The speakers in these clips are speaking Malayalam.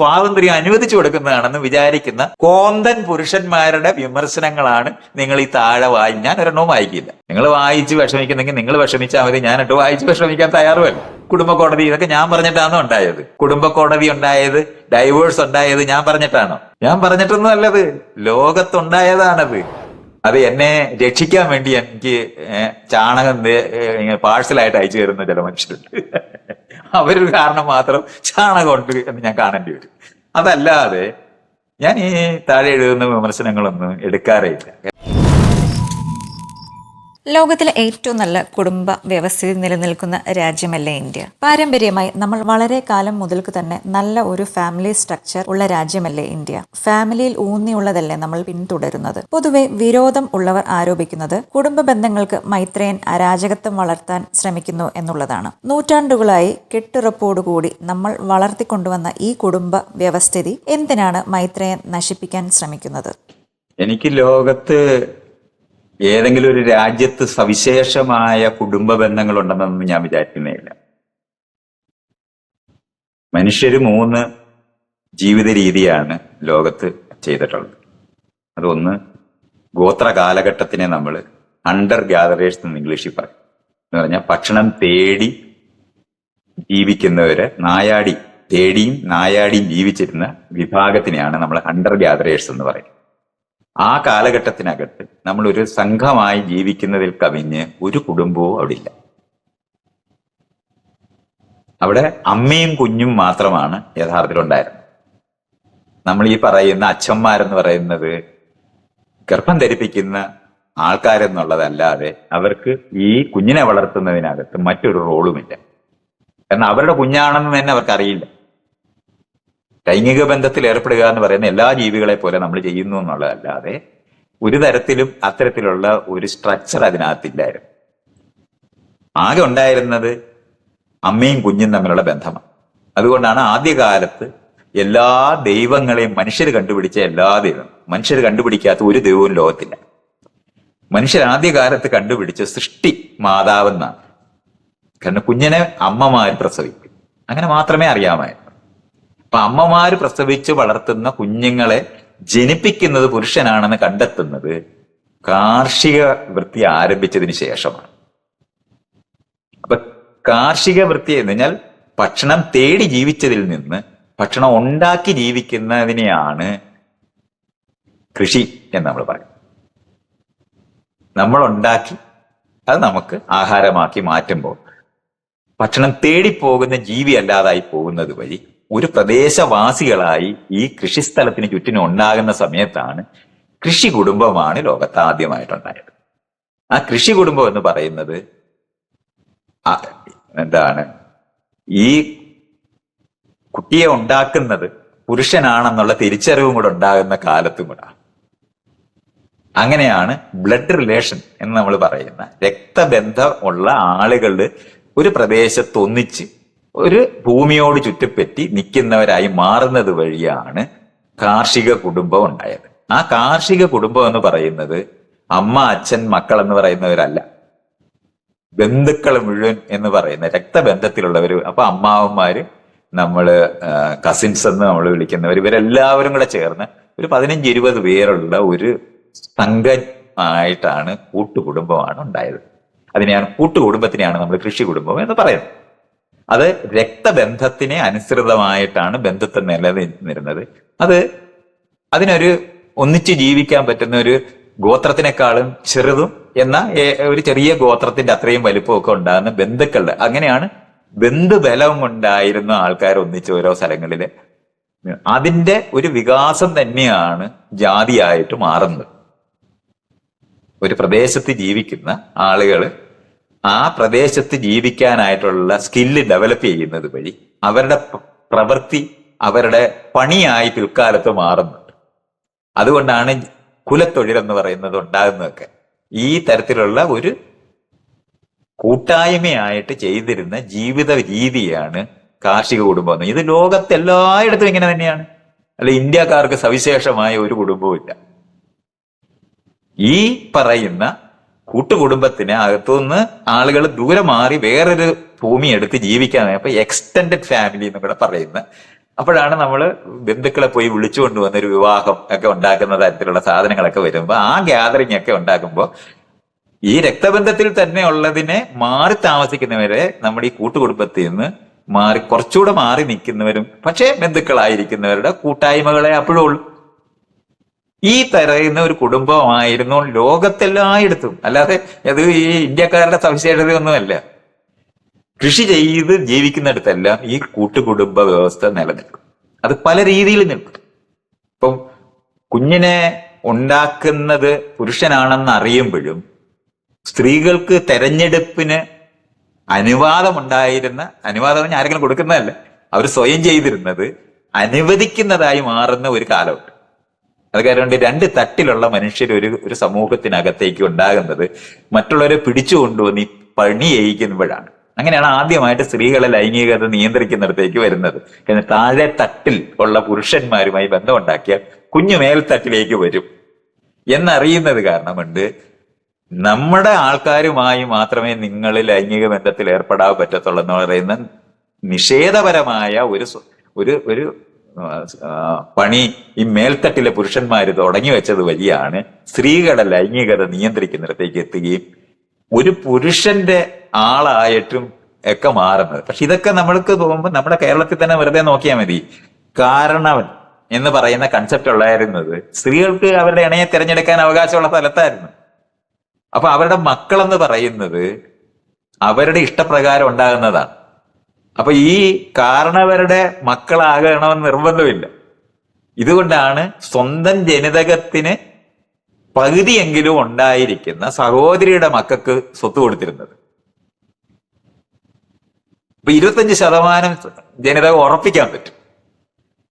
സ്വാതന്ത്ര്യം അനുവദിച്ചു കൊടുക്കുന്നതാണെന്ന് വിചാരിക്കുന്ന കോന്തൻ പുരുഷന്മാരുടെ വിമർശനങ്ങളാണ് നിങ്ങൾ ഈ താഴെ വായി ഞാൻ ഒരെണ്ണവും വായിക്കില്ല. നിങ്ങൾ വായിച്ച് വിഷമിക്കുന്നെങ്കിൽ നിങ്ങൾ വിഷമിച്ചാൽ മതി. ഞാനിട്ട് വായിച്ച് വിഷമിക്കാൻ തയ്യാറുമല്ല. കുടുംബ കോടതി ഇതൊക്കെ ഞാൻ പറഞ്ഞിട്ടാണോ ഉണ്ടായത്? കുടുംബ കോടതി ഉണ്ടായത് ഡൈവേഴ്സ് ഉണ്ടായത് ഞാൻ പറഞ്ഞിട്ടാണോ? ഞാൻ പറഞ്ഞിട്ടൊന്നും അല്ലത് ലോകത്തുണ്ടായതാണത്. അത് എന്നെ രക്ഷിക്കാൻ വേണ്ടി എനിക്ക് ചാണകം പാഴ്സലായിട്ട് അയച്ചു തരുന്ന ചില മനുഷ്യരുണ്ട്. അവരൊരു കാരണം മാത്രം ചാണകം ഉണ്ട് എന്ന് ഞാൻ കാണേണ്ടി വരും. അതല്ലാതെ ഞാൻ ഈ താഴെ എഴുതുന്ന വിമർശനങ്ങളൊന്നും എടുക്കാറേ ഇല്ല. ലോകത്തിലെ ഏറ്റവും നല്ല കുടുംബ വ്യവസ്ഥിതി നിലനിൽക്കുന്ന രാജ്യമല്ലേ ഇന്ത്യ? പാരമ്പര്യമായി നമ്മൾ വളരെ കാലം മുതൽക്ക് തന്നെ നല്ല ഒരു ഫാമിലി സ്ട്രക്ചർ ഉള്ള രാജ്യമല്ലേ ഇന്ത്യ? ഫാമിലിയിൽ ഊന്നിയുള്ളതല്ലേ നമ്മൾ പിന്തുടരുന്നത്? പൊതുവെ വിരോധം ഉള്ളവർ ആരോപിക്കുന്നത് കുടുംബ ബന്ധങ്ങൾക്ക് മൈത്രേയൻ അരാജകത്വം വളർത്താൻ ശ്രമിക്കുന്നു എന്നുള്ളതാണ്. നൂറ്റാണ്ടുകളായി കെട്ടുറപ്പോടുകൂടി നമ്മൾ വളർത്തിക്കൊണ്ടുവന്ന ഈ കുടുംബ വ്യവസ്ഥിതി എന്തിനാണ് മൈത്രേയൻ നശിപ്പിക്കാൻ ശ്രമിക്കുന്നത്? എനിക്ക് ലോകത്ത് ഏതെങ്കിലും ഒരു രാജ്യത്ത് സവിശേഷമായ കുടുംബ ബന്ധങ്ങൾ ബന്ധങ്ങളുണ്ടെന്നൊന്നും ഞാൻ വിചാരിക്കുന്നില്ല മനുഷ്യർ മൂന്ന് ജീവിത രീതിയാണ് ലോകത്ത് ചെയ്തിട്ടുള്ളത്. അതൊന്ന് ഗോത്ര കാലഘട്ടത്തിനെ നമ്മൾ അണ്ടർ ഗ്യാദറേഴ്സ് എന്ന് ഇംഗ്ലീഷിൽ പറയും. എന്ന് പറഞ്ഞാൽ ഭക്ഷണം തേടി ജീവിക്കുന്നവര് നായാടി തേടിയും നായാടിയും ജീവിച്ചിരുന്ന വിഭാഗത്തിനെയാണ് നമ്മൾ അണ്ടർ ഗ്യാദറേഴ്സ് എന്ന് പറയുന്നത്. ആ കാലഘട്ടത്തിനകത്ത് നമ്മൾ ഒരു സംഘമായി ജീവിക്കുന്നതിൽ കവിഞ്ഞ് ഒരു കുടുംബവും അവിടെ ഇല്ല അവിടെ അമ്മയും കുഞ്ഞും മാത്രമാണ് യഥാർത്ഥത്തിൽ ഉണ്ടായിരുന്നത് നമ്മൾ ഈ പറയുന്ന അച്ഛന്മാരെന്ന് പറയുന്നത് ഗർഭം ധരിപ്പിക്കുന്ന ആൾക്കാരെന്നുള്ളതല്ലാതെ അവർക്ക് ഈ കുഞ്ഞിനെ വളർത്തുന്നതിനകത്ത് മറ്റൊരു റോളുമില്ല. കാരണം അവരുടെ കുഞ്ഞാണെന്ന് തന്നെ അവർക്ക് അറിയില്ല ലൈംഗിക ബന്ധത്തിൽ ഏർപ്പെടുക എന്ന് പറയുന്ന എല്ലാ ജീവികളെ പോലെ നമ്മൾ ചെയ്യുന്നു എന്നുള്ളതല്ലാതെ ഒരു തരത്തിലും അത്തരത്തിലുള്ള ഒരു സ്ട്രക്ചർ അതിനകത്തില്ലായിരുന്നു. ആകെ ഉണ്ടായിരുന്നത് അമ്മയും കുഞ്ഞും തമ്മിലുള്ള ബന്ധമാണ്. അതുകൊണ്ടാണ് ആദ്യകാലത്ത് എല്ലാ ദൈവങ്ങളെയും മനുഷ്യർ കണ്ടുപിടിച്ച എല്ലാ ദൈവം മനുഷ്യർ കണ്ടുപിടിക്കാത്ത ഒരു ദൈവവും ലോകത്തില്ല. മനുഷ്യർ ആദ്യകാലത്ത് കണ്ടുപിടിച്ച സൃഷ്ടി മാതാവെന്നാണ്. കാരണം കുഞ്ഞിനെ അമ്മമാർ പ്രസവിക്കും. അങ്ങനെ മാത്രമേ അറിയാമായിരുന്നു. അപ്പൊ അമ്മമാര് പ്രസവിച്ച് വളർത്തുന്ന കുഞ്ഞുങ്ങളെ ജനിപ്പിക്കുന്നത് പുരുഷനാണെന്ന് കണ്ടെത്തുന്നത് കാർഷിക വൃത്തി ആരംഭിച്ചതിന് ശേഷമാണ്. അപ്പൊ കാർഷിക വൃത്തി എന്ന് പറഞ്ഞാൽ ഭക്ഷണം തേടി ജീവിച്ചതിൽ നിന്ന് ഭക്ഷണം ഉണ്ടാക്കി ജീവിക്കുന്നതിനെയാണ് കൃഷി എന്ന് നമ്മൾ പറയും നമ്മൾ ഉണ്ടാക്കി അത് നമുക്ക് ആഹാരമാക്കി മാറ്റുമ്പോൾ ഭക്ഷണം തേടിപ്പോകുന്ന ജീവി അല്ലാതായി പോകുന്നത് വഴി ഒരു പ്രദേശവാസികളായി ഈ കൃഷിസ്ഥലത്തിന് ചുറ്റിനും ഉണ്ടാകുന്ന സമയത്താണ് കൃഷി കുടുംബമാണ് ലോകത്ത് ആദ്യമായിട്ടുണ്ടായത്. ആ കൃഷി കുടുംബം എന്ന് പറയുന്നത് എന്താണ്? ഈ കുട്ടിയെ ഉണ്ടാക്കുന്നത് പുരുഷനാണെന്നുള്ള തിരിച്ചറിവും കൂടെ ഉണ്ടാകുന്ന കാലത്തും കൂടെ. അങ്ങനെയാണ് ബ്ലഡ് റിലേഷൻ എന്ന് നമ്മൾ പറയുന്ന രക്തബന്ധം ഉള്ള ഒരു പ്രദേശത്ത് ഒന്നിച്ച് ഒരു ഭൂമിയോട് ചുറ്റിപ്പറ്റി നിൽക്കുന്നവരായി മാറുന്നത് വഴിയാണ് കാർഷിക കുടുംബം ഉണ്ടായത്. ആ കാർഷിക കുടുംബം എന്ന് പറയുന്നത് അമ്മ അച്ഛൻ മക്കൾ എന്ന് പറയുന്നവരല്ല. ബന്ധുക്കൾ മുഴുവൻ എന്ന് പറയുന്ന രക്തബന്ധത്തിലുള്ളവർ അപ്പൊ അമ്മാവന്മാര് നമ്മൾ കസിൻസ് എന്ന് നമ്മൾ വിളിക്കുന്നവർ ഇവരെല്ലാവരും കൂടെ ചേർന്ന് ഒരു പതിനഞ്ച് ഇരുപത് പേരുള്ള ഒരു സംഘമായിട്ടാണ് കൂട്ടുകുടുംബമാണ് ഉണ്ടായത്. അതിനെയാണ് കൂട്ടുകുടുംബത്തിനെയാണ് നമ്മൾ കൃഷി കുടുംബം എന്ന് പറയുന്നത്. അത് രക്തബന്ധത്തിനെ അനുസൃതമായിട്ടാണ് ബന്ധത്തെ നിലനിന്നിരുന്നത്. അത് അതിനൊരു ഒന്നിച്ച് ജീവിക്കാൻ പറ്റുന്ന ഒരു ഗോത്രത്തിനേക്കാളും ചെറുതും എന്ന ഒരു ചെറിയ ഗോത്രത്തിന്റെ അത്രയും വലിപ്പമൊക്കെ ഉണ്ടാകുന്ന ബന്ധുക്കളുടെ അങ്ങനെയാണ് ബന്ധുബലം ഉണ്ടായിരുന്ന ആൾക്കാർ ഒന്നിച്ച് ഓരോ സ്ഥലങ്ങളിൽ. അതിന്റെ ഒരു വികാസം തന്നെയാണ് ജാതിയായിട്ട് മാറുന്നത്. ഒരു പ്രദേശത്ത് ജീവിക്കുന്ന ആളുകൾ ആ പ്രദേശത്ത് ജീവിക്കാനായിട്ടുള്ള സ്കില്ല് ഡെവലപ്പ് ചെയ്യുന്നത് വഴി അവരുടെ പ്രവൃത്തി അവരുടെ പണിയായി പിൽക്കാലത്ത് മാറുന്നുണ്ട്. അതുകൊണ്ടാണ് കുലത്തൊഴിൽ എന്ന് പറയുന്നത് ഉണ്ടാകുന്നതൊക്കെ. ഈ തരത്തിലുള്ള ഒരു കൂട്ടായ്മയായിട്ട് ചെയ്തിരുന്ന ജീവിത രീതിയാണ് കാർഷിക കുടുംബം. ഇത് ലോകത്ത് എല്ലായിടത്തും ഇങ്ങനെ തന്നെയാണ്. അല്ല ഇന്ത്യക്കാർക്ക് സവിശേഷമായ ഒരു കുടുംബവും ഈ പറയുന്ന കൂട്ടുകുടുംബത്തിന് അകത്തുനിന്ന് ആളുകൾ ദൂരെ മാറി വേറൊരു ഭൂമി എടുത്ത് ജീവിക്കാൻ അപ്പൊ എക്സ്റ്റെൻഡഡ് ഫാമിലി എന്ന് ഇവിടെ പറയുന്നത് അപ്പോഴാണ് നമ്മൾ ബന്ധുക്കളെ പോയി വിളിച്ചു കൊണ്ടുവന്ന ഒരു വിവാഹം ഒക്കെ ഉണ്ടാക്കുന്ന തരത്തിലുള്ള സാധനങ്ങളൊക്കെ വരുമ്പോൾ ആ ഗ്യാതറിംഗ് ഒക്കെ ഉണ്ടാക്കുമ്പോൾ ഈ രക്തബന്ധത്തിൽ തന്നെ ഉള്ളതിനെ മാറി താമസിക്കുന്നവരെ നമ്മുടെ ഈ കൂട്ടുകുടുംബത്തിൽ നിന്ന് മാറി കുറച്ചുകൂടെ മാറി നിൽക്കുന്നവരും പക്ഷേ ബന്ധുക്കളായിരിക്കുന്നവരുടെ കൂട്ടായ്മകളെ അപ്പോഴും ഈ തരയുന്ന ഒരു കുടുംബമായിരുന്നു ലോകത്തെല്ലായിടത്തും. അല്ലാതെ അത് ഈ ഇന്ത്യക്കാരുടെ സവിശേഷതയൊന്നുമല്ല. കൃഷി ചെയ്ത് ജീവിക്കുന്നിടത്തെല്ലാം ഈ കൂട്ടുകുടുംബ വ്യവസ്ഥ നിലനിൽക്കും. അത് പല രീതിയിൽ നിൽക്കും. ഇപ്പം കുഞ്ഞിനെ ഉണ്ടാക്കുന്നത് പുരുഷനാണെന്ന് അറിയുമ്പോഴും സ്ത്രീകൾക്ക് തെരഞ്ഞെടുപ്പിന് അനുവാദമുണ്ടായിരുന്ന അനുവാദം ഞാൻ ആരെങ്കിലും കൊടുക്കുന്നതല്ല അവർ സ്വയം ചെയ്തിരുന്നത് അനുവദിക്കുന്നതായി മാറുന്ന ഒരു കാലമുണ്ട്. അത് കാരണം രണ്ട് തട്ടിലുള്ള മനുഷ്യർ ഒരു ഒരു സമൂഹത്തിനകത്തേക്ക് ഉണ്ടാകുന്നത് മറ്റുള്ളവരെ പിടിച്ചു കൊണ്ടുവന്ന് പണി ചെയ്യിക്കുമ്പോഴാണ് അങ്ങനെയാണ് ആദ്യമായിട്ട് സ്ത്രീകളെ ലൈംഗികത നിയന്ത്രിക്കുന്നിടത്തേക്ക് വരുന്നത്. കാരണം താഴെ തട്ടിൽ ഉള്ള പുരുഷന്മാരുമായി ബന്ധമുണ്ടാക്കിയാൽ കുഞ്ഞു മേൽത്തട്ടിലേക്ക് വരും. എന്നറിയുന്നത് കാരണം കൊണ്ട് നമ്മുടെ ആൾക്കാരുമായി മാത്രമേ നിങ്ങൾ ലൈംഗിക ബന്ധത്തിൽ ഏർപ്പെടാൻ പറ്റത്തുള്ളൂ എന്ന് പറയുന്ന നിഷേധപരമായ ഒരു ഒരു ഒരു പണി ഈ മേൽത്തട്ടിലെ പുരുഷന്മാർ തുടങ്ങി വെച്ചത് വഴിയാണ് സ്ത്രീകളുടെ ലൈംഗികത നിയന്ത്രിക്കുന്നിടത്തേക്ക് എത്തുകയും ഒരു പുരുഷന്റെ ആളായിട്ടും ഒക്കെ മാറുന്നത്. പക്ഷെ ഇതൊക്കെ നമ്മൾക്ക് തോന്നുമ്പോൾ നമ്മുടെ കേരളത്തിൽ തന്നെ വെറുതെ നോക്കിയാൽ മതി. കാരണവൻ എന്ന് പറയുന്ന കൺസെപ്റ്റ് ഉള്ളായിരുന്നത് സ്ത്രീകൾക്ക് അവരുടെ ഇണയെ തിരഞ്ഞെടുക്കാൻ അവകാശമുള്ള സ്ഥലത്തായിരുന്നു. അപ്പൊ അവരുടെ മക്കളെന്ന് പറയുന്നത് അവരുടെ ഇഷ്ടപ്രകാരം ഉണ്ടാകുന്നതാണ്. അപ്പൊ ഈ കാരണവരുടെ മക്കളാകണമെന്ന് നിർബന്ധമില്ല. ഇതുകൊണ്ടാണ് സ്വന്തം ജനിതകത്തിന് പകുതിയെങ്കിലും ഉണ്ടായിരിക്കുന്ന സഹോദരിയുടെ മക്കൾക്ക് സ്വത്ത് കൊടുത്തിരുന്നത്. ഇപ്പൊ ഇരുപത്തഞ്ച് ശതമാനം ജനിതകം ഉറപ്പിക്കാൻ പറ്റും.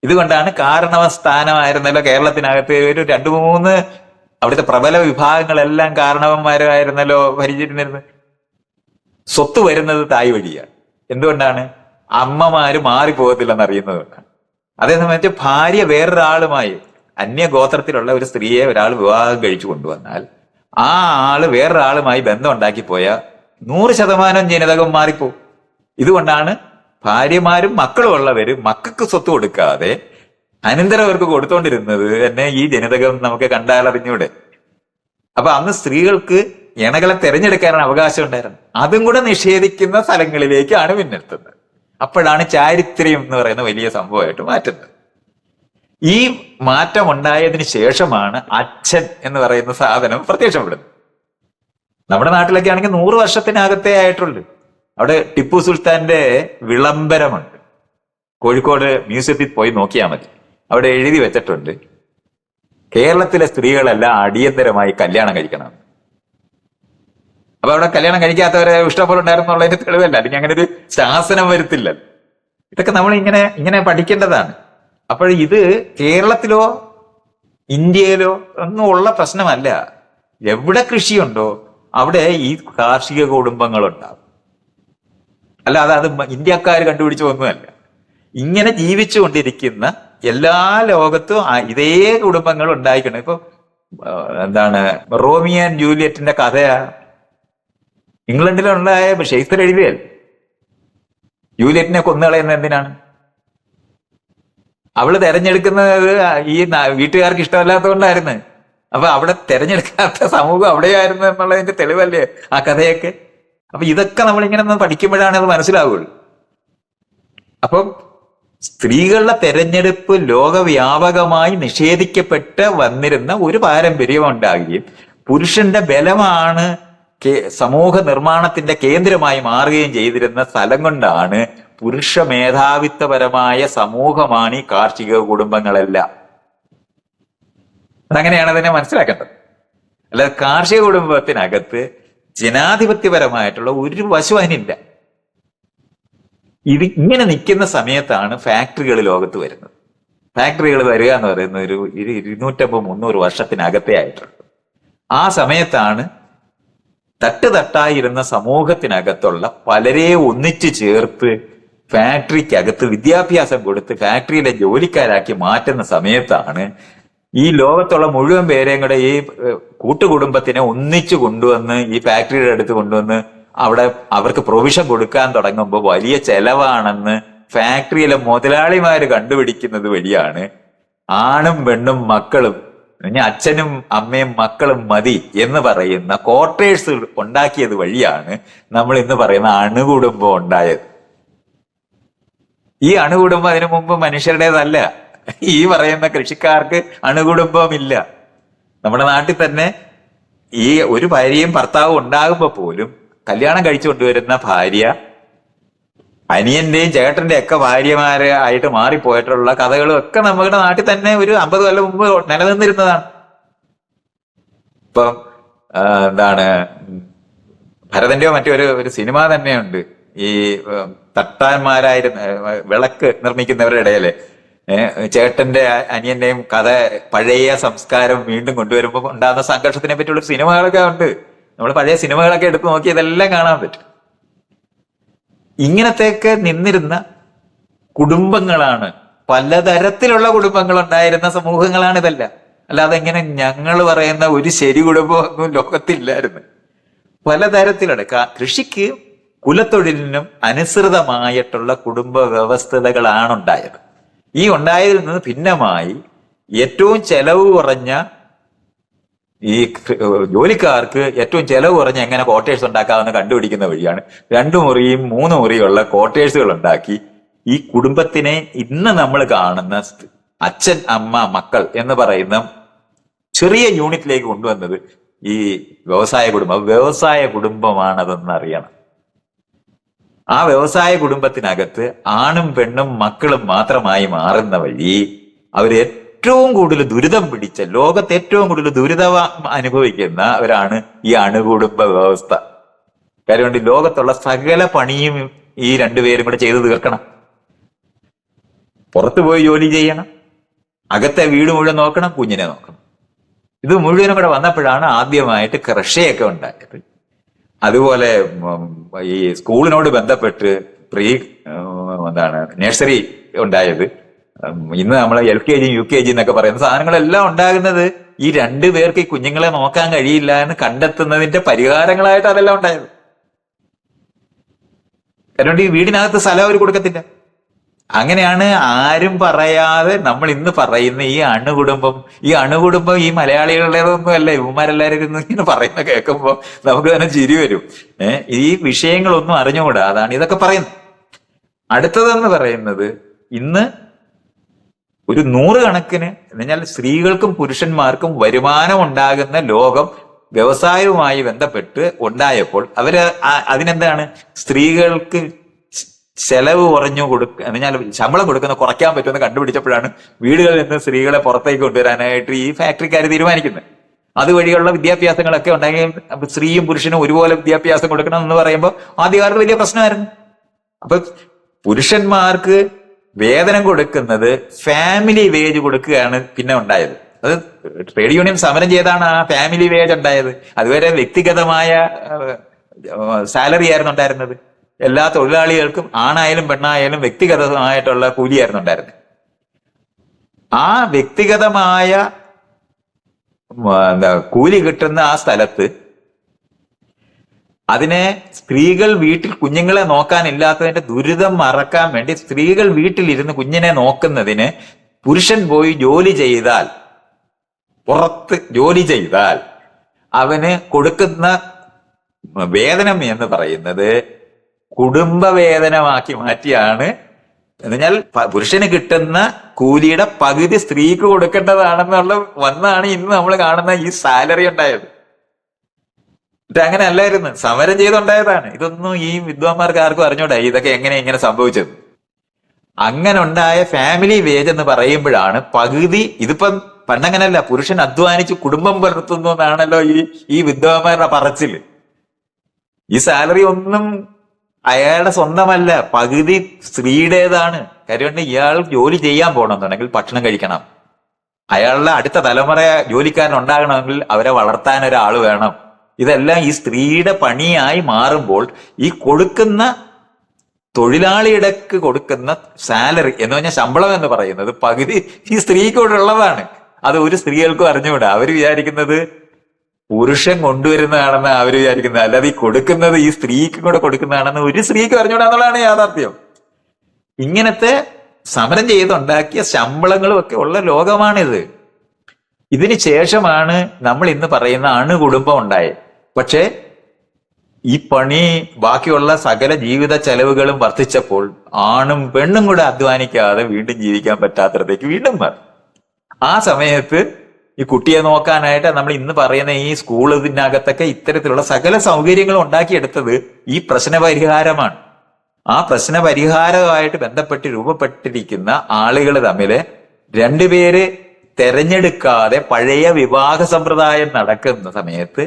ഇതുകൊണ്ടാണ് കാരണവ സ്ഥാനമായിരുന്നല്ലോ കേരളത്തിനകത്ത് ഒരു രണ്ടു മൂന്ന് അവിടുത്തെ പ്രബല വിഭാഗങ്ങളെല്ലാം കാരണവന്മാരായിരുന്നല്ലോ ഭരിച്ചിരുന്നിരുന്നത്. സ്വത്ത് വരുന്നത് തായ് വഴിയാണ്. എന്തുകൊണ്ടാണ്? അമ്മമാര് മാറിപ്പോകത്തില്ലെന്ന് അതേ സമയത്ത് ഭാര്യ വേറൊരാളുമായി അന്യഗോത്രത്തിലുള്ള ഒരു സ്ത്രീയെ ഒരാൾ വിവാഹം കഴിച്ചു കൊണ്ടുവന്നാൽ ആ ആൾ വേറൊരാളുമായി ബന്ധം ഉണ്ടാക്കി പോയാൽ നൂറ് ശതമാനം ജനിതകം മാറിപ്പോവും ഇതുകൊണ്ടാണ് ഭാര്യമാരും മക്കളും ഉള്ളവര് മക്കൾക്ക് സ്വത്ത് കൊടുക്കാതെ അനന്തരവർക്ക് കൊടുത്തോണ്ടിരുന്നത് തന്നെ ഈ ജനിതകം നമുക്ക് കണ്ടാലറിഞ്ഞൂടെ. അപ്പൊ അന്ന് സ്ത്രീകൾക്ക് ഇണകളെ തിരഞ്ഞെടുക്കാനാണ് അവകാശം ഉണ്ടായിരുന്നത് അതും കൂടെ നിഷേധിക്കുന്ന സ്ഥലങ്ങളിലേക്കാണ് പിന്നെത്തുന്നത് അപ്പോഴാണ് ചാരിത്രം എന്ന് പറയുന്ന വലിയ സംഭവമായിട്ട് മാറ്റുന്നത്. ഈ മാറ്റം ഉണ്ടായതിനു ശേഷമാണ് അച്ഛൻ എന്ന് പറയുന്ന സാധനം പ്രത്യക്ഷപ്പെടുന്നത്. നമ്മുടെ നാട്ടിലൊക്കെ ആണെങ്കിൽ നൂറ് വർഷത്തിനകത്തേ ആയിട്ടുള്ളൂ. അവിടെ ടിപ്പു സുൽത്താന്റെ വിളംബരമുണ്ട്. കോഴിക്കോട് മ്യൂസിയത്തിൽ പോയി നോക്കിയാൽ മതി. അവിടെ എഴുതി വെച്ചിട്ടുണ്ട് കേരളത്തിലെ സ്ത്രീകളെല്ലാം അടിയന്തരമായി കല്യാണം കഴിക്കണം. അപ്പൊ അവിടെ കല്യാണം കഴിക്കാത്തവരെ ഇഷ്ടംപോലെ ഉണ്ടായിരുന്നുള്ളതിന്റെ തെളിവല്ല. അല്ലെങ്കിൽ അങ്ങനെ ഒരു ശാസനം വരുത്തില്ല. ഇതൊക്കെ നമ്മൾ ഇങ്ങനെ ഇങ്ങനെ പഠിക്കേണ്ടതാണ്. അപ്പോൾ ഇത് കേരളത്തിലോ ഇന്ത്യയിലോ ഒന്നും ഉള്ള പ്രശ്നമല്ല. എവിടെ കൃഷിയുണ്ടോ അവിടെ ഈ കാർഷിക കുടുംബങ്ങൾ കുടുംബങ്ങളുണ്ടാവും. അല്ലാതെ അത് ഇന്ത്യക്കാർ കണ്ടുപിടിച്ച ഒന്നുമല്ല. ഇങ്ങനെ ജീവിച്ചുകൊണ്ടിരിക്കുന്ന എല്ലാ ലോകത്തും ഇതേ കുടുംബങ്ങൾ ഉണ്ടായിക്കണം. ഇപ്പൊ എന്താണ് റോമിയൻ ജൂലിയറ്റിന്റെ കഥയാ. ഇംഗ്ലണ്ടിലുണ്ടായ ഷേക്സ്പിയർ എഴുതിയാൽ ജൂലിയറ്റിനെ കൊന്നുകളയുന്നത് എന്തിനാണ്? അവൾ തെരഞ്ഞെടുക്കുന്നത് ഈ വീട്ടുകാർക്ക് ഇഷ്ടമല്ലാത്തതുകൊണ്ടായിരുന്നു. അപ്പൊ അവിടെ തെരഞ്ഞെടുക്കാത്ത സമൂഹം അവിടെയായിരുന്നു എന്നുള്ളതിന്റെ തെളിവല്ലേ ആ കഥയൊക്കെ? അപ്പൊ ഇതൊക്കെ നമ്മളിങ്ങനെ ഒന്ന് പഠിക്കുമ്പോഴാണ് അത് മനസ്സിലാവുള്ളൂ. അപ്പം സ്ത്രീകളുടെ തെരഞ്ഞെടുപ്പ് ലോകവ്യാപകമായി നിഷേധിക്കപ്പെട്ട് വന്നിരുന്ന ഒരു പാരമ്പര്യം ഉണ്ടാകുകയും പുരുഷന്റെ ബലമാണ് സമൂഹ നിർമ്മാണത്തിന്റെ കേന്ദ്രമായി മാറുകയും ചെയ്തിരുന്ന സ്ഥലം കൊണ്ടാണ് പുരുഷ മേധാവിത്വപരമായ സമൂഹമാണ് ഈ കാർഷിക കുടുംബങ്ങളെല്ലാം. അതങ്ങനെയാണ് അതിനെ മനസ്സിലാക്കേണ്ടത്. അല്ലാതെ കാർഷിക കുടുംബത്തിനകത്ത് ജനാധിപത്യപരമായിട്ടുള്ള ഒരു വശം അതിനില്ല. ഇത് ഇങ്ങനെ നിൽക്കുന്ന സമയത്താണ് ഫാക്ടറികൾ ലോകത്ത് വരുന്നത്. ഫാക്ടറികൾ വരിക എന്ന് പറയുന്നത് ഒരു ഇരു- ഇരുന്നൂറ്റമ്പത് മുന്നൂറ് വർഷത്തിനകത്തേ ആയിട്ടുണ്ട്. ആ സമയത്താണ് തട്ട് തട്ടായിരുന്ന സമൂഹത്തിനകത്തുള്ള പലരെ ഒന്നിച്ചു ചേർത്ത് ഫാക്ടറിക്കകത്ത് വിദ്യാഭ്യാസം കൊടുത്ത് ഫാക്ടറിയിലെ ജോലിക്കാരാക്കി മാറ്റുന്ന സമയത്താണ് ഈ ലോകത്തുള്ള മുഴുവൻ പേരെയും കൂടെ ഈ കൂട്ടുകുടുംബത്തിനെ ഒന്നിച്ചു കൊണ്ടുവന്ന് ഈ ഫാക്ടറിയുടെ അടുത്ത് കൊണ്ടുവന്ന് അവിടെ അവർക്ക് പ്രൊവിഷൻ കൊടുക്കാൻ തുടങ്ങുമ്പോൾ വലിയ ചെലവാണെന്ന് ഫാക്ടറിയിലെ മുതലാളിമാര് കണ്ടുപിടിക്കുന്നത് വഴിയാണ്. ആണും പെണ്ണും മക്കളും ഇനി അച്ഛനും അമ്മയും മക്കളും മതി എന്ന് പറയുന്ന ക്വാർട്ടേഴ്സ് ഉണ്ടാക്കിയത് വഴിയാണ് നമ്മൾ ഇന്ന് പറയുന്ന അണുകുടുംബം ഉണ്ടായത്. ഈ അണുകുടുംബം അതിനു മുമ്പ് മനുഷ്യരുടേതല്ല. ഈ പറയുന്ന കൃഷിക്കാർക്ക് അണുകുടുംബമില്ല. നമ്മുടെ നാട്ടിൽ തന്നെ ഈ ഒരു ഭാര്യയും ഭർത്താവും ഉണ്ടാകുമ്പോൾ പോലും കല്യാണം കഴിച്ചു കൊണ്ടുവരുന്ന ഭാര്യ അനിയന്റെയും ചേട്ടന്റെയും ഒക്കെ ഭാര്യമാരെ ആയിട്ട് മാറിപ്പോയിട്ടുള്ള കഥകളും ഒക്കെ നമ്മുടെ നാട്ടിൽ തന്നെ ഒരു അമ്പത് കൊല്ലം മുമ്പ് നിലനിന്നിരുന്നതാണ്. ഇപ്പം എന്താണ് ഭരതന്റെയോ മറ്റൊരു ഒരു സിനിമ തന്നെയുണ്ട്. ഈ തട്ടാന്മാരായിരുന്ന വിളക്ക് നിർമ്മിക്കുന്നവരുടെ ഇടയിൽ. ചേട്ടന്റെ അനിയന്റെയും കഥ പഴയ സംസ്കാരം വീണ്ടും കൊണ്ടുവരുമ്പോൾ ഉണ്ടാകുന്ന സംഘർഷത്തിനെ പറ്റിയുള്ള സിനിമകളൊക്കെ ഉണ്ട്. നമ്മൾ പഴയ സിനിമകളൊക്കെ എടുത്തു നോക്കി ഇതെല്ലാം കാണാൻ പറ്റും. ഇങ്ങനത്തെയൊക്കെ നിന്നിരുന്ന കുടുംബങ്ങളാണ്. പലതരത്തിലുള്ള കുടുംബങ്ങൾ ഉണ്ടായിരുന്ന സമൂഹങ്ങളാണ് ഇതല്ല. അല്ലാതെ ഇങ്ങനെ ഞങ്ങൾ പറയുന്ന ഒരു ശരി കുടുംബമൊന്നും ലോകത്തില്ലായിരുന്നു. പലതരത്തിലുള്ള ക- കൃഷിക്ക് കുലത്തൊഴിലിനും അനുസൃതമായിട്ടുള്ള കുടുംബ വ്യവസ്ഥതകളാണ് ഉണ്ടായത് ഈ ഉണ്ടായതിൽ നിന്ന് ഭിന്നമായി ഏറ്റവും ചെലവ് കുറഞ്ഞ ഈ ജോലിക്കാർക്ക് ഏറ്റവും ചെലവ് കുറഞ്ഞ എങ്ങനെ ക്വാർട്ടേഴ്സ് ഉണ്ടാക്കാമെന്ന് കണ്ടുപിടിക്കുന്ന വഴിയാണ്. രണ്ടു മുറിയും മൂന്ന് മുറിയുള്ള ക്വാർട്ടേഴ്സുകൾ ഉണ്ടാക്കി ഈ കുടുംബത്തിനെ ഇന്ന് നമ്മൾ കാണുന്ന അച്ഛൻ അമ്മ മക്കൾ എന്ന് പറയുന്ന ചെറിയ യൂണിറ്റിലേക്ക് കൊണ്ടുവന്നത് ഈ വ്യവസായ കുടുംബം. വ്യവസായ കുടുംബമാണതെന്ന് അറിയണം. ആ വ്യവസായ കുടുംബത്തിനകത്ത് ആണും പെണ്ണും മക്കളും മാത്രമായി മാറുന്ന വഴി അവർ ഏറ്റവും കൂടുതൽ ദുരിതം പിടിച്ച ലോകത്ത് ഏറ്റവും കൂടുതൽ ദുരിതം അനുഭവിക്കുന്നവരാണ് ഈ അണുകുടുംബ വ്യവസ്ഥ. കാര്യം കൊണ്ട് ലോകത്തുള്ള സകല പണിയും ഈ രണ്ടുപേരും കൂടെ ചെയ്തു തീർക്കണം. പുറത്തു പോയി ജോലി ചെയ്യണം. അകത്തെ വീട് മുഴുവൻ നോക്കണം കുഞ്ഞിനെ നോക്കണം. ഇത് മുഴുവനും കൂടെ വന്നപ്പോഴാണ് ആദ്യമായിട്ട് കൃഷിയൊക്കെ ഉണ്ടായത്. അതുപോലെ ഈ സ്കൂളിനോട് ബന്ധപ്പെട്ട് പ്രീ എന്താണ് നഴ്സറി ഉണ്ടായത്. ഇന്ന് നമ്മൾ L K G U K G എന്നൊക്കെ പറയുന്ന സാധനങ്ങളെല്ലാം ഉണ്ടാകുന്നത് ഈ രണ്ടു പേർക്ക് ഈ കുഞ്ഞുങ്ങളെ നോക്കാൻ കഴിയില്ല എന്ന് കണ്ടെത്തുന്നതിന്റെ പരിഹാരങ്ങളായിട്ട് അതെല്ലാം ഉണ്ടായത്. കാരണം ഈ വീടിനകത്ത് സ്ഥലം അവർ കൊടുക്കത്തില്ല. അങ്ങനെയാണ് ആരും പറയാതെ നമ്മൾ ഇന്ന് പറയുന്ന ഈ അണുകുടുംബം ഈ അണുകുടുംബം ഈ മലയാളികളുടേതൊന്നും അല്ല ഇവന്മാരെല്ലാവരും ഇങ്ങനെ പറയുന്ന കേൾക്കുമ്പോൾ നമുക്ക് തന്നെ ചിരി വരും. ഏഹ് ഈ വിഷയങ്ങളൊന്നും അറിഞ്ഞുകൂടാ അതാണ് ഇതൊക്കെ പറയുന്നത്. അടുത്തതെന്ന് പറയുന്നത് ഇന്ന് ഒരു നൂറുകണക്കിന് എന്നാൽ സ്ത്രീകൾക്കും പുരുഷന്മാർക്കും വരുമാനം ഉണ്ടാകുന്ന ലോകം വ്യവസായവുമായി ബന്ധപ്പെട്ട് ഉണ്ടായപ്പോൾ അവർ അതിനെന്താണ്? സ്ത്രീകൾക്ക് ചെലവ് കുറഞ്ഞു കൊടുക്കുക എന്നാൽ ശമ്പളം കൊടുക്കുന്ന കുറയ്ക്കാൻ പറ്റുമെന്ന് കണ്ടുപിടിച്ചപ്പോഴാണ് വീടുകളിൽ നിന്ന് സ്ത്രീകളെ പുറത്തേക്ക് കൊണ്ടുവരാനായിട്ട് ഈ ഫാക്ടറിക്കാർ തീരുമാനിക്കുന്നത്. അതുവഴിയുള്ള വിദ്യാഭ്യാസങ്ങളൊക്കെ ഉണ്ടെങ്കിൽ സ്ത്രീയും പുരുഷനും ഒരുപോലെ വിദ്യാഭ്യാസം കൊടുക്കണം എന്ന് പറയുമ്പോൾ ആദ്യകാലത്ത് വലിയ പ്രശ്നമായിരുന്നു. അപ്പൊ പുരുഷന്മാർക്ക് വേതനം കൊടുക്കുന്നത് ഫാമിലി വേജ് കൊടുക്കുകയാണ് പിന്നെ ഉണ്ടായത്. അത് ട്രേഡ് യൂണിയൻ സമരം ചെയ്താണ് ആ ഫാമിലി വേജ് ഉണ്ടായത്. അതുവരെ വ്യക്തിഗതമായ സാലറി ആയിരുന്നു ഉണ്ടായിരുന്നത്. എല്ലാ തൊഴിലാളികൾക്കും ആണായാലും പെണ്ണായാലും വ്യക്തിഗതമായിട്ടുള്ള കൂലിയായിരുന്നു ഉണ്ടായിരുന്നത്. ആ വ്യക്തിഗതമായ കൂലി കിട്ടുന്ന ആ സ്ഥലത്ത് അതിനെ സ്ത്രീകൾ വീട്ടിൽ കുഞ്ഞുങ്ങളെ നോക്കാനില്ലാത്തതിന്റെ ദുരിതം മറക്കാൻ വേണ്ടി സ്ത്രീകൾ വീട്ടിലിരുന്ന് കുഞ്ഞിനെ നോക്കുന്നതിന് പുരുഷൻ പോയി ജോലി ചെയ്താൽ പുറത്ത് ജോലി ചെയ്താൽ അവന് കൊടുക്കുന്ന വേതനം എന്ന് പറയുന്നത് കുടുംബ വേതനമാക്കി മാറ്റിയാണ്. എന്ന് പറഞ്ഞാൽ പ- പുരുഷന് കിട്ടുന്ന കൂലിയുടെ പകുതി സ്ത്രീക്ക് കൊടുക്കേണ്ടതാണെന്നുള്ള വന്നാണ് ഇന്ന് നമ്മൾ കാണുന്ന ഈ സാലറി ഉണ്ടായത്. ഇത് അങ്ങനെ അല്ലായിരുന്നു സമരം ചെയ്തുണ്ടായതാണ്. ഇതൊന്നും ഈ വിദ്വാൻമാർക്ക് ആർക്കും അറിഞ്ഞൂടാ. ഇതൊക്കെ എങ്ങനെ ഇങ്ങനെ സംഭവിച്ചത്? അങ്ങനെ ഉണ്ടായ ഫാമിലി വേജ് എന്ന് പറയുമ്പോഴാണ് പകുതി ഇതിപ്പം പണ്ടങ്ങനല്ല പുരുഷൻ അധ്വാനിച്ച് കുടുംബം പുലർത്തുന്നു എന്നാണല്ലോ ഈ ഈ വിദ്വാൻമാരുടെ പറച്ചിൽ. ഈ സാലറി ഒന്നും അയാളുടെ സ്വന്തമല്ല. പകുതി സ്ത്രീയുടേതാണ്. കാര്യം ഇയാൾ ജോലി ചെയ്യാൻ പോകണമെന്നുണ്ടെങ്കിൽ ഭക്ഷണം കഴിക്കണം. അയാളുടെ അടുത്ത തലമുറ ജോലിക്കാരൻ ഉണ്ടാകണമെങ്കിൽ അവരെ വളർത്താൻ ഒരാൾ വേണം. ഇതെല്ലാം ഈ സ്ത്രീയുടെ പണിയായി മാറുമ്പോൾ ഈ കൊടുക്കുന്ന തൊഴിലാളിയിടക്ക് കൊടുക്കുന്ന സാലറി എന്ന് പറഞ്ഞാൽ ശമ്പളം എന്ന് പറയുന്നത് പകുതി ഈ സ്ത്രീക്കൂടെ ഉള്ളതാണ് അത് ഒരു സ്ത്രീകൾക്കും അറിഞ്ഞുകൂടാ. അവർ വിചാരിക്കുന്നത് പുരുഷൻ കൊണ്ടുവരുന്നതാണെന്ന് അവർ വിചാരിക്കുന്നത്. അല്ലാതെ ഈ കൊടുക്കുന്നത് ഈ സ്ത്രീക്ക് കൂടെ കൊടുക്കുന്നതാണെന്ന് ഒരു സ്ത്രീക്ക് അറിഞ്ഞുകൂടാ എന്നുള്ളതാണ് യാഥാർത്ഥ്യം. ഇങ്ങനത്തെ സമരം ചെയ്തുണ്ടാക്കിയ ശമ്പളങ്ങളും ഒക്കെ ഉള്ള ലോകമാണിത്. ഇതിന് ശേഷമാണ് നമ്മൾ ഇന്ന് പറയുന്ന അണുകുടുംബം ഉണ്ടായത്. പക്ഷേ ഈ പണി ബാക്കിയുള്ള സകല ജീവിത ചെലവുകളും വർദ്ധിച്ചപ്പോൾ ആണും പെണ്ണും കൂടെ അധ്വാനിക്കാതെ വീണ്ടും ജീവിക്കാൻ പറ്റാത്തടത്തേക്ക് വീണ്ടും മാറി. ആ സമയത്ത് ഈ കുട്ടിയെ നോക്കാനായിട്ട് നമ്മൾ ഇന്ന് പറയുന്ന ഈ സ്കൂളിനകത്തൊക്കെ ഇത്തരത്തിലുള്ള സകല സൗകര്യങ്ങളും ഉണ്ടാക്കിയെടുത്തത് ഈ പ്രശ്ന പരിഹാരമാണ് ആ പ്രശ്ന പരിഹാരവുമായിട്ട് ബന്ധപ്പെട്ട് രൂപപ്പെട്ടിരിക്കുന്ന ആളുകൾ തമ്മിൽ രണ്ടുപേര് തെരഞ്ഞെടുക്കാതെ പഴയ വിവാഹ സമ്പ്രദായം നടക്കുന്ന സമയത്ത്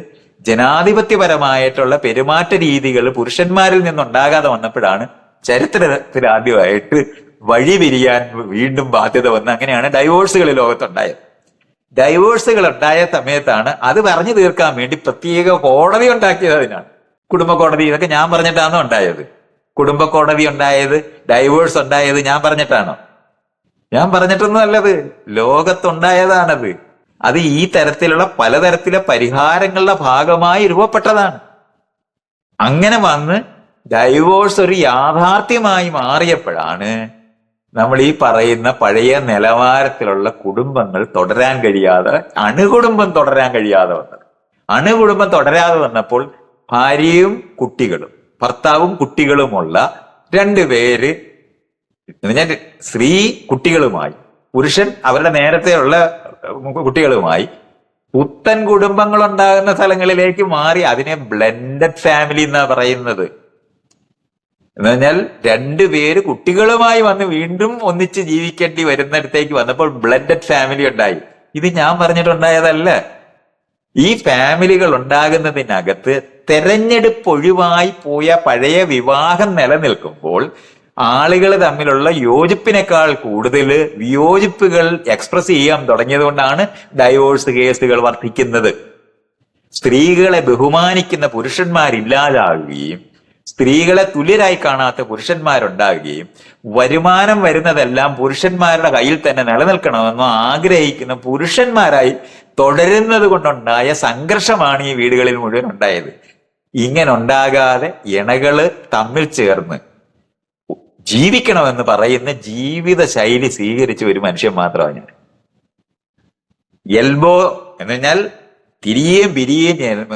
ജനാധിപത്യപരമായിട്ടുള്ള പെരുമാറ്റ രീതികൾ പുരുഷന്മാരിൽ നിന്നുണ്ടാകാതെ വന്നപ്പോഴാണ് ചരിത്രത്തിൽ ആദ്യമായിട്ട് വഴി പിരിയാൻ വീണ്ടും ബാധ്യത വന്ന് അങ്ങനെയാണ് ഡൈവോഴ്സുകൾ ലോകത്തുണ്ടായത്. ഡൈവോഴ്സുകൾ ഉണ്ടായ സമയത്താണ് അത് പറഞ്ഞു തീർക്കാൻ വേണ്ടി പ്രത്യേക കോടതി ഉണ്ടാക്കിയത് അതിനാണ്. കുടുംബ കോടതി ഇതൊക്കെ ഞാൻ പറഞ്ഞിട്ടാണോ ഉണ്ടായത്? കുടുംബ കോടതി ഉണ്ടായത് ഡൈവോഴ്സ് ഉണ്ടായത് ഞാൻ പറഞ്ഞിട്ടാണോ? ഞാൻ പറഞ്ഞിട്ടൊന്നും അല്ലത്. ലോകത്തുണ്ടായതാണത്. അത് ഈ തരത്തിലുള്ള പലതരത്തിലെ പരിഹാരങ്ങളുടെ ഭാഗമായി രൂപപ്പെട്ടതാണ്. അങ്ങനെ വന്ന് ഡൈവോഴ്സ് ഒരു യാഥാർത്ഥ്യമായി മാറിയപ്പോഴാണ് നമ്മൾ ഈ പറയുന്ന പഴയ നിലവാരത്തിലുള്ള കുടുംബങ്ങൾ തുടരാൻ കഴിയാതെ അണുകുടുംബം തുടരാൻ കഴിയാതെ വന്നത്. അണുകുടുംബം തുടരാതെ വന്നപ്പോൾ ഭാര്യയും കുട്ടികളും ഭർത്താവും കുട്ടികളുമുള്ള രണ്ടുപേര് ഞാൻ സ്ത്രീ കുട്ടികളുമായി പുരുഷൻ അവരുടെ നേരത്തെയുള്ള കുട്ടികളുമായി പുത്തൻ കുടുംബങ്ങൾ ഉണ്ടാകുന്ന സ്ഥലങ്ങളിലേക്ക് മാറി അതിനെ ബ്ലെൻഡഡ് ഫാമിലി എന്നാ പറയുന്നത്. എന്ന് പറഞ്ഞാൽ രണ്ടുപേര് കുട്ടികളുമായി വന്ന് വീണ്ടും ഒന്നിച്ച് ജീവിക്കേണ്ടി വരുന്നിടത്തേക്ക് വന്നപ്പോൾ ബ്ലഡഡ് ഫാമിലി ഉണ്ടായി. ഇത് ഞാൻ പറഞ്ഞിട്ടുണ്ടായതല്ല. ഈ ഫാമിലികൾ ഉണ്ടാകുന്നതിനകത്ത് തെരഞ്ഞെടുപ്പ് ഒഴിവായി പോയ പഴയ വിവാഹം നിലനിൽക്കുമ്പോൾ ആളുകൾ തമ്മിലുള്ള യോജിപ്പിനേക്കാൾ കൂടുതൽ വിയോജിപ്പുകൾ എക്സ്പ്രസ് ചെയ്യാൻ തുടങ്ങിയത് കൊണ്ടാണ് ഡൈവോഴ്സ് കേസുകൾ വർദ്ധിക്കുന്നത് സ്ത്രീകളെ ബഹുമാനിക്കുന്ന പുരുഷന്മാരില്ലാതാവുകയും സ്ത്രീകളെ തുല്യരായി കാണാത്ത പുരുഷന്മാരുണ്ടാകുകയും വരുമാനം വരുന്നതെല്ലാം പുരുഷന്മാരുടെ കയ്യിൽ തന്നെ നിലനിൽക്കണമെന്ന് ആഗ്രഹിക്കുന്ന പുരുഷന്മാരായി തുടരുന്നത് കൊണ്ടുണ്ടായ സംഘർഷമാണ് ഈ വീടുകളിൽ മുഴുവൻ ഉണ്ടായത്. ഇങ്ങനെ ഉണ്ടാകാതെ ഇണകൾ തമ്മിൽ ചേർന്ന് ജീവിക്കണമെന്ന് പറയുന്ന ജീവിത ശൈലി സ്വീകരിച്ച ഒരു മനുഷ്യൻ മാത്രമാണ് ഞാൻ. എൽബോ എന്ന് പറഞ്ഞാൽ തിരിയേം പിരിയേം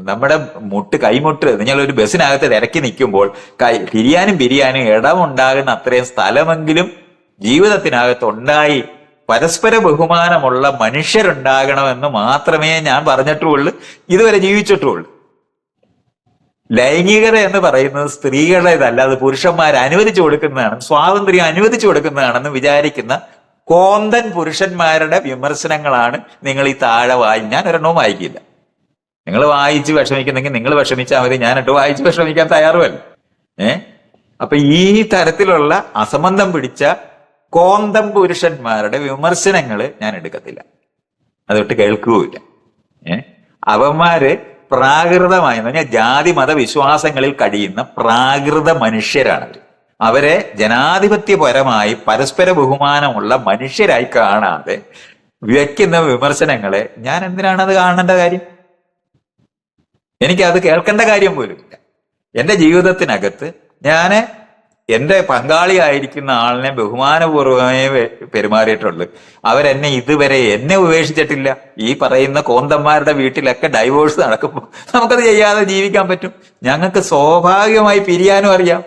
നമ്മുടെ മുട്ട് കൈമുട്ട് നിങ്ങൾ ഒരു ബസ്സിനകത്ത് തിരക്കി നിൽക്കുമ്പോൾ കൈ തിരിയാനും പിരിയാനും ഇടമുണ്ടാകുന്ന അത്രയും സ്ഥലമെങ്കിലും ജീവിതത്തിനകത്ത് ഉണ്ടായി പരസ്പര ബഹുമാനമുള്ള മനുഷ്യരുണ്ടാകണമെന്ന് മാത്രമേ ഞാൻ പറഞ്ഞിട്ടുള്ളൂ. ഇതുവരെ ജീവിച്ചിട്ടുള്ളൂ. ലൈംഗികത എന്ന് പറയുന്നത് സ്ത്രീകളുടേതല്ല അത് പുരുഷന്മാർ അനുവദിച്ചു കൊടുക്കുന്നതാണ് സ്വാതന്ത്ര്യം അനുവദിച്ചു കൊടുക്കുന്നതാണെന്ന് വിചാരിക്കുന്ന കോന്തൻ പുരുഷന്മാരുടെ വിമർശനങ്ങളാണ് നിങ്ങൾ ഈ താഴെ വായി ഞാൻ ഒരെണ്ണവും വായിക്കില്ല. നിങ്ങൾ വായിച്ച് വിഷമിക്കുന്നെങ്കിൽ നിങ്ങൾ വിഷമിച്ചാൽ മതി ഞാനിട്ട് വായിച്ച് വിഷമിക്കാൻ തയ്യാറുമല്ല. ഏ? അപ്പൊ ഈ തരത്തിലുള്ള അസംബന്ധം പിടിച്ച കോന്തം പുരുഷന്മാരുടെ വിമർശനങ്ങൾ ഞാൻ എടുക്കത്തില്ല. അതൊട്ട് കേൾക്കുകയില്ല ഏ? അവന്മാര് പ്രാകൃതമായി എന്ന് പറഞ്ഞാൽ ജാതി മത വിശ്വാസങ്ങളിൽ കഴിയുന്ന പ്രാകൃത മനുഷ്യരാണ് അവർ. ജനാധിപത്യപരമായി പരസ്പര ബഹുമാനമുള്ള മനുഷ്യരായി കാണാതെ വയ്ക്കുന്ന വിമർശനങ്ങളെ ഞാൻ എന്തിനാണ് അത് കാണേണ്ട കാര്യം? എനിക്ക് അത് കേൾക്കേണ്ട കാര്യം പോലും ഇല്ല. എന്റെ ജീവിതത്തിനകത്ത് ഞാൻ എന്റെ പങ്കാളിയായിരിക്കുന്ന ആളിനെ ബഹുമാനപൂർവമേ പെരുമാറിയിട്ടുള്ളു. അവരെന്നെ ഇതുവരെ എന്നെ ഉപേക്ഷിച്ചിട്ടില്ല. ഈ പറയുന്ന കോന്തന്മാരുടെ വീട്ടിലൊക്കെ ഡൈവോഴ്സ് നടക്കുമ്പോൾ നമുക്കത് ചെയ്യാതെ ജീവിക്കാൻ പറ്റും. ഞങ്ങൾക്ക് സ്വാഭാവികമായി പിരിയാനും അറിയാം.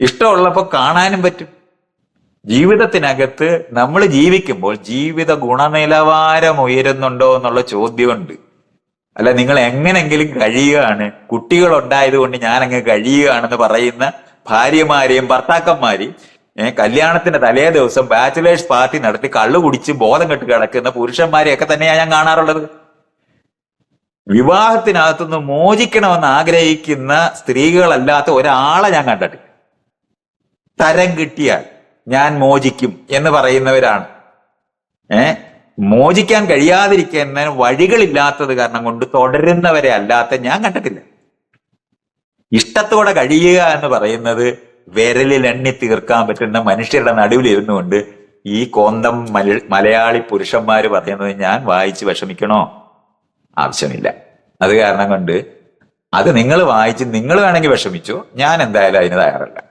ഇഷ്ടമുള്ളപ്പോൾ കാണാനും പറ്റും. ജീവിതത്തിനകത്ത് നമ്മൾ ജീവിക്കുമ്പോൾ ജീവിത ഗുണനിലവാരം ഉയരുന്നുണ്ടോ എന്നുള്ള ചോദ്യമുണ്ട്. അല്ല നിങ്ങൾ എങ്ങനെങ്കിലും കഴിയുകയാണ്. കുട്ടികൾ ഉണ്ടായത് കൊണ്ട് ഞാൻ അങ്ങ് കഴിയുകയാണെന്ന് പറയുന്ന ഭാര്യമാരെയും ഭർത്താക്കന്മാരെയും കല്യാണത്തിന്റെ തലേ ദിവസം ബാച്ചിലേഴ്സ് പാർട്ടി നടത്തി കള്ളു കുടിച്ച് ബോധം കെട്ട് കിടക്കുന്ന പുരുഷന്മാരെയൊക്കെ തന്നെയാണ് ഞാൻ കാണാറുള്ളത്. വിവാഹത്തിനകത്തുനിന്ന് മോചിക്കണമെന്ന് ആഗ്രഹിക്കുന്ന സ്ത്രീകളല്ലാത്ത ഒരാളെ ഞാൻ കണ്ടിട്ടില്ല. തരം കിട്ടിയാൽ ഞാൻ മോചിക്കും എന്ന് പറയുന്നവരാണ്. ഏ മോചിക്കാൻ കഴിയാതിരിക്കുന്ന വഴികളില്ലാത്തത് കാരണം കൊണ്ട് തുടരുന്നവരെ അല്ലാത്ത ഞാൻ കണ്ടിട്ടില്ല. ഇഷ്ടത്തോടെ കഴിയുക എന്ന് പറയുന്നത് വിരലിൽ എണ്ണി തീർക്കാൻ പറ്റുന്ന മനുഷ്യരുടെ നടുവിൽ ഇരുന്നുകൊണ്ട് ഈ കോന്തം മല- മലയാളി പുരുഷന്മാർ പറയുന്നത് ഞാൻ വായിച്ച് വിഷമിക്കണോ? ആവശ്യമില്ല. അത് കാരണം കൊണ്ട് അത് നിങ്ങൾ വായിച്ച് നിങ്ങൾ വേണമെങ്കിൽ വിഷമിച്ചു. ഞാൻ എന്തായാലും അതിന് തയ്യാറല്ല.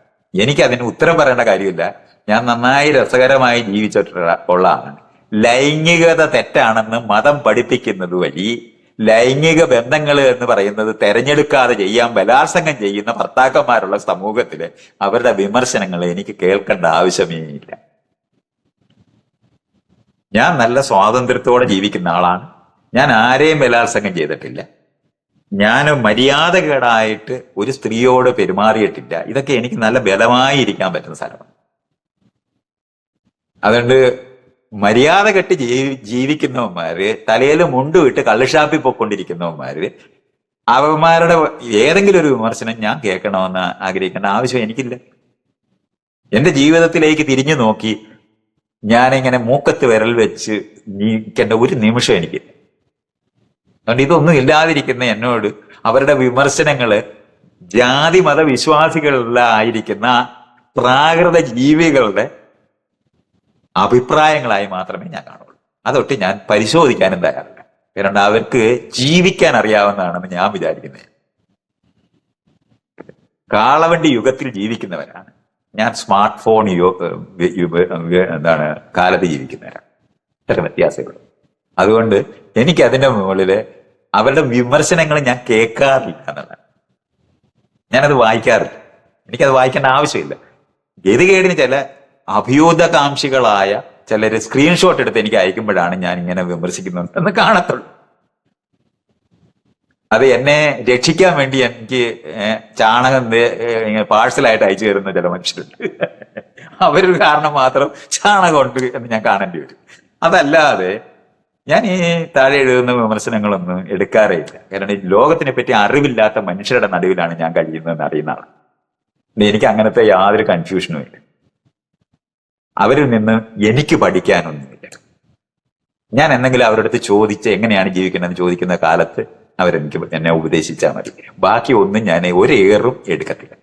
എനിക്ക് അതിന് ഉത്തരം പറയേണ്ട കാര്യമില്ല. ഞാൻ നന്നായി രസകരമായി ജീവിച്ചിട്ടുള്ള ഉള്ള ആളാണ്. ലൈംഗികത തെറ്റാണെന്ന് മതം പഠിപ്പിക്കുന്നത് വഴി ലൈംഗിക ബന്ധങ്ങൾ എന്ന് പറയുന്നത് തെരഞ്ഞെടുക്കാതെ ചെയ്യാൻ ബലാത്സംഗം ചെയ്യുന്ന ഭർത്താക്കന്മാരുള്ള സമൂഹത്തിൽ അവരുടെ വിമർശനങ്ങൾ എനിക്ക് കേൾക്കേണ്ട ആവശ്യമേ ഇല്ല. ഞാൻ നല്ല സ്വാതന്ത്ര്യത്തോടെ ജീവിക്കുന്ന ആളാണ്. ഞാൻ ആരെയും ബലാത്സംഗം ചെയ്തിട്ടില്ല. ഞാൻ മര്യാദകേടായിട്ട് ഒരു സ്ത്രീയോട് പെരുമാറിയിട്ടില്ല. ഇതൊക്കെ എനിക്ക് നല്ല ബലമായി ഇരിക്കാൻ പറ്റുന്ന സ്ഥലമാണ്. അതുകൊണ്ട് മര്യാദ കെട്ട് ജീവി ജീവിക്കുന്നവന്മാര് തലയിൽ മുണ്ടുവിട്ട് കള്ളുഷാപ്പിൽ പൊക്കൊണ്ടിരിക്കുന്നവന്മാര് അവന്മാരുടെ ഏതെങ്കിലും ഒരു വിമർശനം ഞാൻ കേൾക്കണമെന്ന് ആഗ്രഹിക്കേണ്ട ആവശ്യം എനിക്കില്ല. എന്റെ ജീവിതത്തിലേക്ക് തിരിഞ്ഞു നോക്കി ഞാനിങ്ങനെ മൂക്കത്ത് വിരൽ വെച്ച് നീക്കേണ്ട ഒരു നിമിഷം എനിക്ക്. അതുകൊണ്ട് ഇതൊന്നും ഇല്ലാതിരിക്കുന്ന എന്നോട് അവരുടെ വിമർശനങ്ങൾ ജാതി മത വിശ്വാസികളിലായിരിക്കുന്ന പ്രാകൃത ജീവികളുടെ അഭിപ്രായങ്ങളായി മാത്രമേ ഞാൻ കാണുള്ളൂ. അതൊട്ട് ഞാൻ പരിശോധിക്കാനും തയ്യാറില്ല. കാരണം അവർക്ക് ജീവിക്കാൻ അറിയാവുന്നതാണെന്ന് ഞാൻ വിചാരിക്കുന്നത് കാളവണ്ടി യുഗത്തിൽ ജീവിക്കുന്നവരാണ്. ഞാൻ സ്മാർട്ട് ഫോൺ എന്താണ് കാലത്ത് ജീവിക്കുന്നവരാണ്. ഇത്തരം വ്യത്യാസങ്ങൾ അതുകൊണ്ട് എനിക്ക് അതിന്റെ മുകളിൽ അവരുടെ വിമർശനങ്ങൾ ഞാൻ കേൾക്കാറില്ല എന്നുള്ളതാണ്. ഞാനത് വായിക്കാറില്ല. എനിക്കത് വായിക്കേണ്ട ആവശ്യമില്ല. ഗതികേടിന് ചില അഭ്യൂതകാംക്ഷികളായ ചിലര് സ്ക്രീൻഷോട്ട് എടുത്ത് എനിക്ക് അയക്കുമ്പോഴാണ് ഞാൻ ഇങ്ങനെ വിമർശിക്കുന്നത് എന്ന് കാണത്തുള്ളൂ. അത് എന്നെ രക്ഷിക്കാൻ വേണ്ടി എനിക്ക് ചാണകം പാഴ്സലായിട്ട് അയച്ചു തരുന്ന ചില മനുഷ്യരുണ്ട്. അവരൊരു കാരണം മാത്രം ചാണകം ഉണ്ട് എന്ന് ഞാൻ കാണേണ്ടി വരും. അതല്ലാതെ ഞാൻ ഈ താഴെ എഴുതുന്ന വിമർശനങ്ങളൊന്നും എടുക്കാറേ ഇല്ല. കാരണം ഈ ലോകത്തിനെ പറ്റി അറിവില്ലാത്ത മനുഷ്യരുടെ നടുവിലാണ് ഞാൻ കഴിയുന്നതെന്ന് അറിയുന്ന ആളാണ് എനിക്ക് അങ്ങനത്തെ യാതൊരു കൺഫ്യൂഷനും ഇല്ല. അവരിൽ നിന്ന് എനിക്ക് പഠിക്കാനൊന്നുമില്ല. ഞാൻ എന്തെങ്കിലും അവരുടെ അടുത്ത് ചോദിച്ച് എങ്ങനെയാണ് ജീവിക്കുന്നതെന്ന് ചോദിക്കുന്ന കാലത്ത് അവരെനിക്ക് എന്നെ ഉപദേശിച്ചാൽ മതി. ബാക്കി ഒന്നും ഞാൻ ഒരു എടുക്കത്തില്ല.